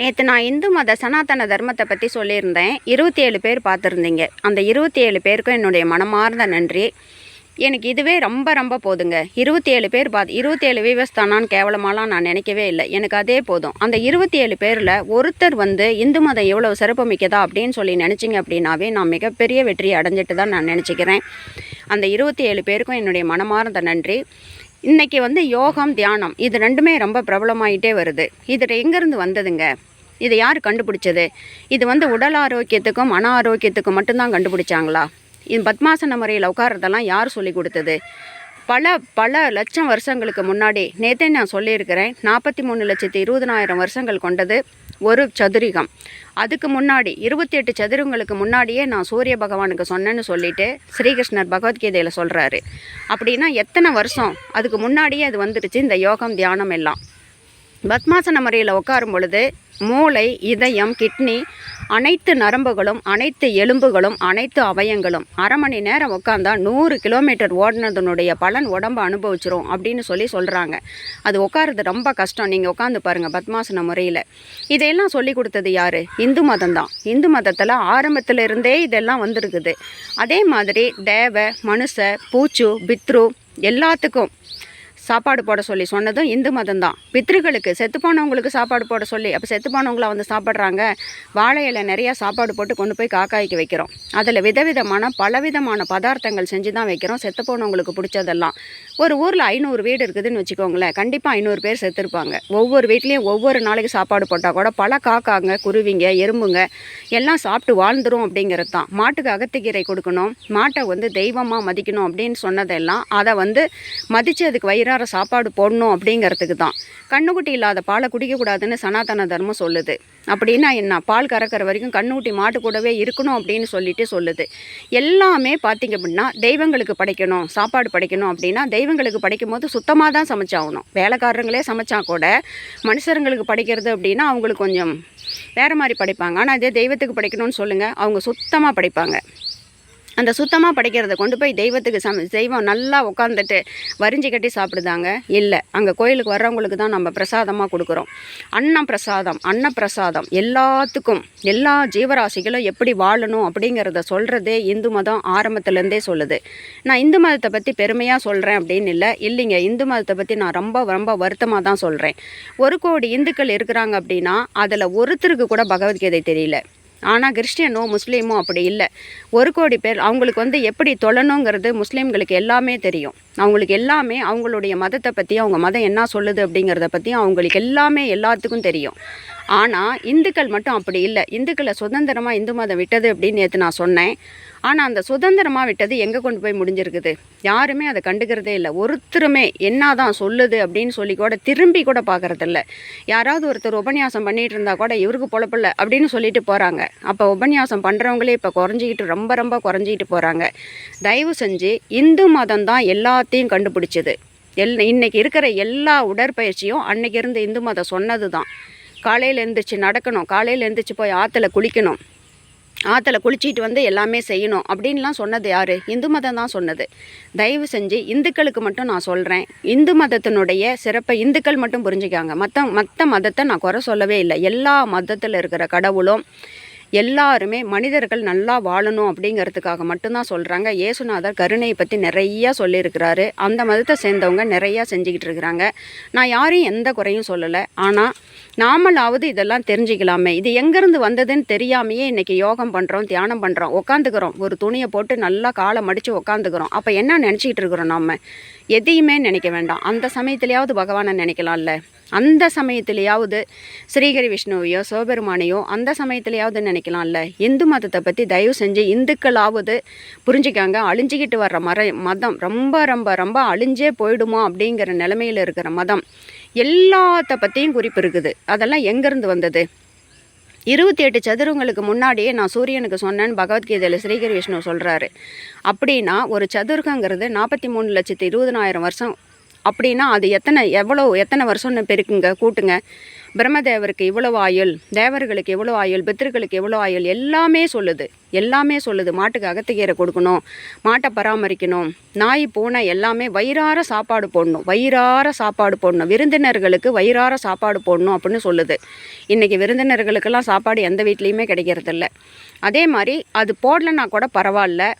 நேற்று நான் இந்து மத சனாதன தர்மத்தை பற்றி சொல்லியிருந்தேன். இருபத்தி ஏழு பேர் பார்த்துருந்தீங்க. அந்த இருபத்தி ஏழு பேருக்கும் என்னுடைய மனமார்ந்த நன்றி. எனக்கு இதுவே ரொம்ப ரொம்ப போதுங்க. இருபத்தி ஏழு பேர் பார்த்து இருபத்தி ஏழு வீவர்ஸ் தானான்னு கேவலமாலாம் நான் நினைக்கவே இல்லை. எனக்கு அதே போதும். அந்த இருபத்தி ஏழு பேரில் ஒருத்தர் வந்து இந்து மதம் எவ்வளோ சிறப்புமிக்கதா அப்படின்னு சொல்லி நினச்சிங்க அப்படின்னாவே நான் மிகப்பெரிய வெற்றியை அடைஞ்சிட்டு தான் நான் நினச்சிக்கிறேன். அந்த இருபத்தி ஏழு பேருக்கும் என்னுடைய மனமார்ந்த நன்றி. இன்னைக்கு வந்து யோகம் தியானம் இது ரெண்டுமே ரொம்ப பிரபலமாயிட்டே வருது. இது எங்கேருந்து வந்ததுங்க? இதை யார் கண்டுபிடிச்சது? இது வந்து உடல் ஆரோக்கியத்துக்கும் மன ஆரோக்கியத்துக்கும் மட்டும்தான் கண்டுபிடிச்சாங்களா? இது பத்மாசன முறையில் உட்கார்றதெல்லாம் யார் சொல்லி கொடுத்தது? பல பல லட்சம் வருஷங்களுக்கு முன்னாடி நேற்றே நான் சொல்லியிருக்கிறேன் நாற்பத்தி மூணு லட்சத்தி இருபதனாயிரம் வருஷங்கள் கொண்டது ஒரு சதுரிகம். அதுக்கு முன்னாடி இருபத்தி எட்டு சதுரங்களுக்கு முன்னாடியே நான் சூரிய பகவானுக்கு சொன்னேன்னு சொல்லிட்டு ஸ்ரீகிருஷ்ணர் பகவத்கீதையில் சொல்கிறாரு அப்படின்னா எத்தனை வருஷம்? அதுக்கு முன்னாடியே அது வந்துடுச்சு இந்த யோகம் தியானம் எல்லாம். பத்மாசன முறையில் உட்காரும் பொழுது மூளை இதயம் கிட்னி அனைத்து நரம்புகளும் அனைத்து எலும்புகளும் அனைத்து அவயங்களும். அரை மணி நேரம் உட்காந்தா நூறு கிலோமீட்டர் ஓடினதனுடைய பலன் உடம்பு அனுபவிச்சிரும் அப்படின்னு சொல்லி சொல்கிறாங்க அது உட்காரது ரொம்ப கஷ்டம். நீங்கள் உட்காந்து பாருங்கள் பத்மாசன முறையில். இதையெல்லாம் சொல்லி கொடுத்தது யார்? இந்து மதம் தான். இந்து மதத்தில் ஆரம்பத்தில் இருந்தே இதெல்லாம் வந்திருக்குது. அதே மாதிரி தேவ மனுஷ பூச்சு பித்ரு எல்லாத்துக்கும் சாப்பாடு போட சொல்லி சொன்னதும் இந்து மதம் தான் பித்ருக்களுக்கு செத்துப்போனவங்களுக்கு சாப்பாடு போட சொல்லி அப்போ செத்து வந்து சாப்பிட்றாங்க. வாழை இலை நிறையா சாப்பாடு போட்டு கொண்டு போய் காக்காய்க்கு வைக்கிறோம். அதில் விதவிதமான பலவிதமான பதார்த்தங்கள் செஞ்சு தான் வைக்கிறோம். செத்து போனவங்களுக்கு பிடிச்சதெல்லாம். ஒரு ஊரில் ஐநூறு வீடு இருக்குதுன்னு வச்சுக்கோங்களேன் கண்டிப்பாக ஐநூறு பேர் செத்துருப்பாங்க. ஒவ்வொரு வீட்லேயும் ஒவ்வொரு நாளைக்கு சாப்பாடு போட்டால் கூட பல காக்காங்க குருவிங்க எறும்புங்க எல்லாம் சாப்பிட்டு வாழ்ந்துரும் அப்படிங்கிறது தான். மாட்டுக்கு அகத்திக்கீரை கொடுக்கணும் மாட்டை வந்து தெய்வமாக மதிக்கணும் அப்படின்னு சொன்னதெல்லாம் அதை வந்து மதித்து அதுக்கு வயிறார சாப்பாடு போடணும் அப்படிங்கிறதுக்கு தான். கண்ணுக்குட்டி இல்லாத பாலை குடிக்கக்கூடாதுன்னு சனாதன தர்மம் சொல்லுது. அப்படின்னா என்ன? பால் கறக்கிற வரைக்கும் கண்ணூட்டி மாட்டு கூடவே இருக்கணும் அப்படின்னு சொல்லிட்டு சொல்லுது. எல்லாமே பார்த்திங்க அப்படின்னா தெய்வங்களுக்கு படைக்கணும் சாப்பாடு படைக்கணும் அப்படின்னா தெய்வங்களுக்கு படைக்கும் போது சுத்தமாக தான் சமைச்சாகணும். வேலைக்காரங்களே சமைச்சா கூட மனுஷருங்களுக்கு படைக்கிறது அப்படின்னா அவங்களுக்கு கொஞ்சம் வேறு மாதிரி படைப்பாங்க. ஆனால் அதே தெய்வத்துக்கு படைக்கணும்னு சொல்லுங்கள் அவங்க சுத்தமாக படைப்பாங்க. அந்த சுத்தமாக படைக்கிறத கொண்டு போய் தெய்வத்துக்கு சம தெய்வம் நல்லா உட்காந்துட்டு வரிஞ்சு கட்டி சாப்பிடுதாங்க? இல்லை. அங்கே கோயிலுக்கு வர்றவங்களுக்கு தான் நம்ம பிரசாதமாக கொடுக்குறோம். அன்னம் பிரசாதம் அன்னப்பிரசாதம் எல்லாத்துக்கும் எல்லா ஜீவராசிகளும் எப்படி வாழணும் அப்படிங்கிறத சொல்கிறதே இந்து மதம் ஆரம்பத்துலேருந்தே சொல்லுது. நான் இந்து மதத்தை பற்றி பெருமையாக சொல்கிறேன் அப்படின்னு இல்லை. இல்லைங்க. இந்து மதத்தை பற்றி நான் ரொம்ப ரொம்ப வருத்தமாக தான் சொல்கிறேன் ஒரு கோடி இந்துக்கள் இருக்கிறாங்க அப்படின்னா அதில் ஒருத்தருக்கு கூட பகவத்கீதை தெரியல. ஆனால் கிறிஸ்டியனோ முஸ்லீமோ அப்படி இல்லை. ஒரு கோடி பேர் அவங்களுக்கு வந்து எப்படி தொழணுங்கிறது முஸ்லீம்களுக்கு எல்லாமே தெரியும். அவங்களுக்கு எல்லாமே அவங்களுடைய மதத்தை பற்றி அவங்க மதம் என்ன சொல்லுது அப்படிங்கிறத பற்றி அவங்களுக்கு எல்லாமே எல்லாத்துக்கும் தெரியும். ஆனால் இந்துக்கள் மட்டும் அப்படி இல்லை. இந்துக்களை சுதந்திரமாக இந்து மதம் விட்டது அப்படின்னு நேற்று நான் சொன்னேன். ஆனால் அந்த சுதந்திரமாக விட்டது எங்கே கொண்டு போய் முடிஞ்சிருக்குது? யாருமே அதை கண்டுக்கிறதே இல்லை. ஒருத்தருமே என்ன தான் சொல்லுது அப்படின்னு சொல்லி கூட திரும்பி கூட பார்க்குறதில்ல. யாராவது ஒருத்தர் உபன்யாசம் பண்ணிகிட்டு இருந்தால் கூட இவருக்கு பொழப்பில்ல அப்படின்னு சொல்லிட்டு போகிறாங்க அப்போ உபன்யாசம் பண்ணுறவங்களே இப்போ குறைஞ்சிக்கிட்டு ரொம்ப ரொம்ப குறைஞ்சிக்கிட்டு போகிறாங்க தயவு செஞ்சு இந்து மதம் தான் எல்லா எல்லாத்தையும் கண்டுபிடிச்சது. எல் இன்றைக்கி இருக்கிற எல்லா உடற்பயிற்சியும் அன்னைக்கு இருந்து இந்து மதம் சொன்னது தான் காலையில் எழுந்திரிச்சு நடக்கணும் காலையில் எழுந்திரிச்சு போய் ஆற்றுல குளிக்கணும் ஆற்றுல குளிச்சிட்டு வந்து எல்லாமே செய்யணும் அப்படின்லாம் சொன்னது யார்? இந்து மதம் தான் சொன்னது. தயவு செஞ்சு இந்துக்களுக்கு மட்டும் நான் சொல்கிறேன் இந்து மதத்தினுடைய சிறப்பை இந்துக்கள் மட்டும் புரிஞ்சுக்காங்க. மற்ற மற்ற மதத்தை நான் குறை சொல்லவே இல்லை. எல்லா மதத்தில் இருக்கிற கடவுளும் எல்லாருமே மனிதர்கள் நல்லா வாழணும் அப்படிங்கிறதுக்காக மட்டும்தான் சொல்கிறாங்க ஏசுநாதர் கருணையை பற்றி நிறையா சொல்லியிருக்கிறாரு. அந்த மதத்தை சேர்ந்தவங்க நிறையா செஞ்சுக்கிட்டு இருக்கிறாங்க. நான் யாரையும் எந்த குறையும் சொல்லலை. ஆனால் நாமளாவது இதெல்லாம் தெரிஞ்சுக்கலாமே. இது எங்கேருந்து வந்ததுன்னு தெரியாமையே இன்றைக்கி யோகம் பண்ணுறோம் தியானம் பண்ணுறோம் உட்காந்துக்கிறோம் ஒரு துணியை போட்டு நல்லா காலை மடித்து உட்காந்துக்கிறோம் அப்போ என்ன நினச்சிக்கிட்டு இருக்கிறோம் நாம்? எதையுமே நினைக்க வேண்டாம். அந்த சமயத்துலையாவது பகவானை நினைக்கலாம்ல? அந்த சமயத்திலேயாவது ஸ்ரீஹரி விஷ்ணுவையோ சிவபெருமானையோ அந்த சமயத்திலேயாவது நினைக்கலாம்ல? இந்து மதத்தை பற்றி தயவு செஞ்சு இந்துக்களாவது புரிஞ்சுக்காங்க. அழிஞ்சிக்கிட்டு வர்ற மர மதம் ரொம்ப ரொம்ப ரொம்ப அழிஞ்சே போயிடுமோ அப்படிங்கிற நிலமையில் இருக்கிற மதம் எல்லாத்த பற்றியும் குறிப்பு இருக்குது. அதெல்லாம் எங்கேருந்து வந்தது? இருபத்தி எட்டு சதுரங்களுக்கு முன்னாடியே நான் சூரியனுக்கு சொன்னேன்னு பகவத்கீதையில் ஸ்ரீகரி விஷ்ணு சொல்கிறாரு அப்படின்னா ஒரு சதுர்கங்கிறது நாற்பத்தி மூணு லட்சத்து இருபதனாயிரம் வருஷம் அப்படின்னா அது எத்தனை எவ்வளோ எத்தனை வருஷம்னு பெருக்குங்க? கூட்டுங்க. பிரம்மதேவருக்கு இவ்வளோ ஆயுள் தேவர்களுக்கு எவ்வளோ ஆயுள் பித்திருக்களுக்கு எவ்வளோ ஆயுள் எல்லாமே சொல்லுது. எல்லாமே சொல்லுது. மாட்டுக்கு அகத்துக்கீரை கொடுக்கணும் மாட்டை பராமரிக்கணும் நாய் பூனை எல்லாமே வயிறார சாப்பாடு போடணும் வயிறார சாப்பாடு போடணும். விருந்தினர்களுக்கு வயிறார சாப்பாடு போடணும் அப்படின்னு சொல்லுது. இன்றைக்கி விருந்தினர்களுக்கெல்லாம் சாப்பாடு எந்த வீட்லேயுமே கிடைக்கிறதில்ல. அதே மாதிரி அது போடலைன்னா கூட பரவாயில்ல.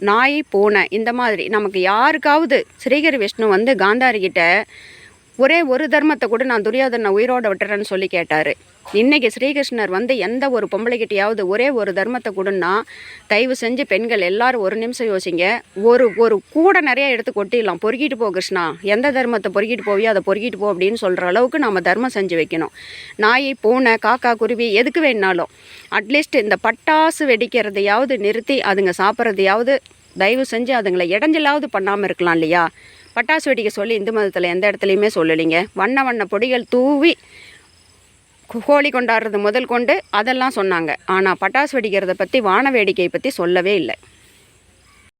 நாய் பூனை இந்த மாதிரி நமக்கு யாருக்காவது ஸ்ரீகரி விஷ்ணு வந்து காந்தாரிக்கிட்ட ஒரே ஒரு தர்மத்தை கூட நான் துரியோதனை உயிரோட விட்டுறேன்னு சொல்லி கேட்டார். இன்றைக்கி ஸ்ரீகிருஷ்ணர் வந்து எந்த ஒரு பொம்பளைக்கிட்டையாவது ஒரே ஒரு தர்மத்தை கொடுன்னா தயவு செஞ்சு பெண்கள் எல்லாரும் ஒரு நிமிஷம் யோசிங்க. ஒரு ஒரு கூட நிறையா எடுத்து கொட்டிடலாம். பொறுக்கிட்டு போ கிருஷ்ணா. எந்த தர்மத்தை பொறுக்கிட்டு போவியோ அதை பொறுக்கிட்டு போ அப்படின்னு சொல்கிற அளவுக்கு நம்ம தர்மம் செஞ்சு வைக்கணும். நாய் பூனை காக்கா குருவி எதுக்கு வேணாலும் அட்லீஸ்ட் இந்த பட்டாசு வெடிக்கிறதையாவது நிறுத்தி அதுங்க சாப்பிட்றதையாவது தயவு செஞ்சு அதுங்களை இடைஞ்சலாவது பண்ணாமல் இருக்கலாம் இல்லையா? பட்டாசு வெடிக்க சொல்லி இந்து மதத்தில் எந்த இடத்துலையுமே சொல்லலைங்க. வண்ண வண்ண பொடிகள் தூவி ஹோலி கொண்டாடுறது முதல் கொண்டு அதெல்லாம் சொன்னாங்க. ஆனால் பட்டாசு வெடிக்கிறத பற்றி வான வேடிக்கையை பற்றி சொல்லவே இல்லை.